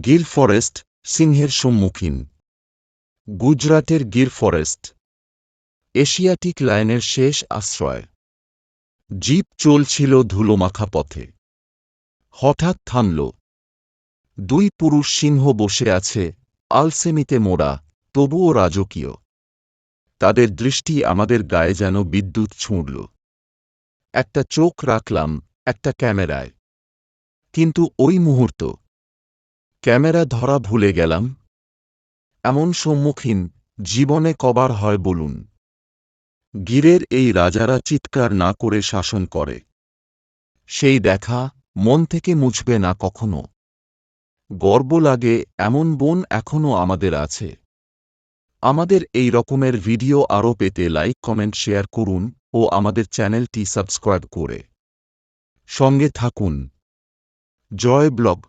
Gir forest সিংহের সম্মুখীন। গুজরাটের গির ফরেস্ট, এশিয়াটিক লাইনের শেষ আশ্রয়। জিপ চলছিল ধুলোমাখা পথে। হঠাৎ থামল। দুই পুরুষ সিংহ বসে আছে আলসেমিতে মোড়া, তবুও রাজকীয়। তাদের দৃষ্টি আমাদের গায়ে যেন বিদ্যুৎ ছুঁড়ল। একটা চোখ রাখলাম, একটা ক্যামেরায়। কিন্তু ওই মুহূর্ত ক্যামেরা ধরা ভুলে গেলাম। এমন সম্মুখীন জীবনে কবার হয় বলুন। গিরের এই রাজারা চিৎকার না করে শাসন করে। সেই দেখা মন থেকে মুছবে না কখনো। গর্ব লাগে এমন বোন এখনও আমাদের আছে। আমাদের এই রকমের ভিডিও আরও পেতে লাইক, কমেন্ট, শেয়ার করুন ও আমাদের চ্যানেলটি সাবস্ক্রাইব করে। সঙ্গে থাকুন। জয় ব্লগ।